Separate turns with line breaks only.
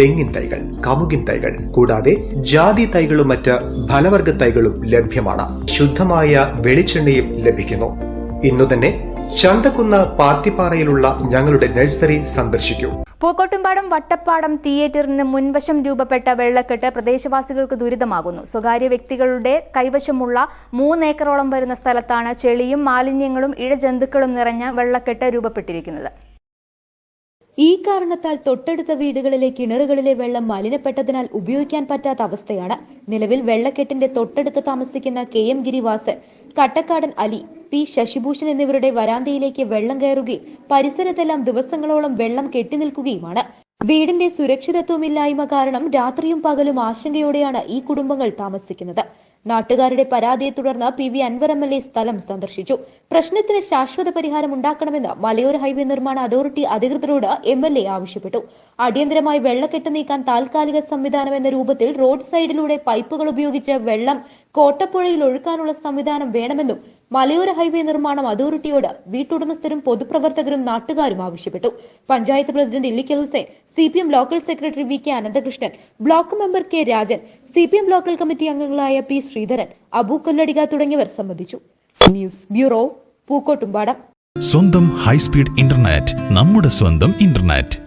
തെങ്ങിൻ തൈകൾ കമുകിൻ തൈകൾ കൂടാതെ ജാതി തൈകളും മറ്റ് ഫലവർഗ തൈകളും ലഭ്യമാണ്. ശുദ്ധമായ വെളിച്ചെണ്ണയും ലഭിക്കുന്നു. ഇന്നു തന്നെ ചന്തക്കുന്ന് പാത്തിപ്പാറയിലുള്ള ഞങ്ങളുടെ നഴ്സറി സന്ദർശിക്കൂ.
പൂക്കോട്ടുംപാടം വട്ടപ്പാടം തിയേറ്ററിന് മുൻവശം രൂപപ്പെട്ട വെള്ളക്കെട്ട് പ്രദേശവാസികൾക്ക് ദുരിതമാകുന്നു. സ്വകാര്യ വ്യക്തികളുടെ കൈവശമുള്ള മൂന്നേക്കറോളം വരുന്ന സ്ഥലത്താണ് ചെളിയും മാലിന്യങ്ങളും ഇഴജന്തുക്കളും നിറഞ്ഞ വെള്ളക്കെട്ട് രൂപപ്പെട്ടിരിക്കുന്നത്.
ഈ കാരണത്താൽ തൊട്ടടുത്ത വീടുകളിലെ കിണറുകളിലെ വെള്ളം മലിനപ്പെട്ടതിനാൽ ഉപയോഗിക്കാൻ പറ്റാത്ത അവസ്ഥയാണ്. നിലവിൽ വെള്ളക്കെട്ടിന്റെ തൊട്ടടുത്ത് താമസിക്കുന്ന K M Girivasan Kattakkadan Ali P Sasibhushan എന്നിവരുടെ വരാന്തയിലേക്ക് വെള്ളം കയറുകയും പരിസരത്തെല്ലാം ദിവസങ്ങളോളം വെള്ളം കെട്ടിനിൽക്കുകയുമാണ്. വീടിന്റെ സുരക്ഷിതത്വമില്ലായ്മ കാരണം രാത്രിയും പകലും ആശങ്കയോടെയാണ് ഈ കുടുംബങ്ങൾ താമസിക്കുന്നത്. നാട്ടുകാരുടെ പരാതിയെ തുടർന്ന് P V Anvar M L A സ്ഥലം സന്ദർശിച്ചു. പ്രശ്നത്തിന് ശാശ്വത പരിഹാരം ഉണ്ടാക്കണമെന്ന് മലയോര ഹൈവേ നിർമ്മാണ അതോറിറ്റി അധികൃതരോട് എം എൽ എ ആവശ്യപ്പെട്ടു. അടിയന്തരമായി വെള്ളക്കെട്ട് നീക്കാൻ താൽക്കാലിക സംവിധാനം എന്ന രൂപത്തിൽ റോഡ് സൈഡിലൂടെ പൈപ്പുകൾ ഉപയോഗിച്ച് വെള്ളം കോട്ടപ്പുഴയിൽ ഒഴുക്കാനുള്ള സംവിധാനം വേണമെന്നും മലയോര ഹൈവേ നിർമ്മാണം അതോറിറ്റിയോട് വീട്ടുടമസ്ഥരും പൊതുപ്രവർത്തകരും നാട്ടുകാരും ആവശ്യപ്പെട്ടു. Panchayat president Illikkal Hussain C P M local secretary V K Ananthakrishnan block member K Rajan C P M local committee അംഗങ്ങളായ പി ശ്രീധരൻ അബു കൊല്ലടിക തുടങ്ങിയവർ സംബന്ധിച്ചു. News bureau Pookkottumpadam.
സ്വന്തം ഹൈസ്പീഡ് ഇന്റർനെറ്റ് നമ്മുടെ സ്വന്തം ഇന്റർനെറ്റ്.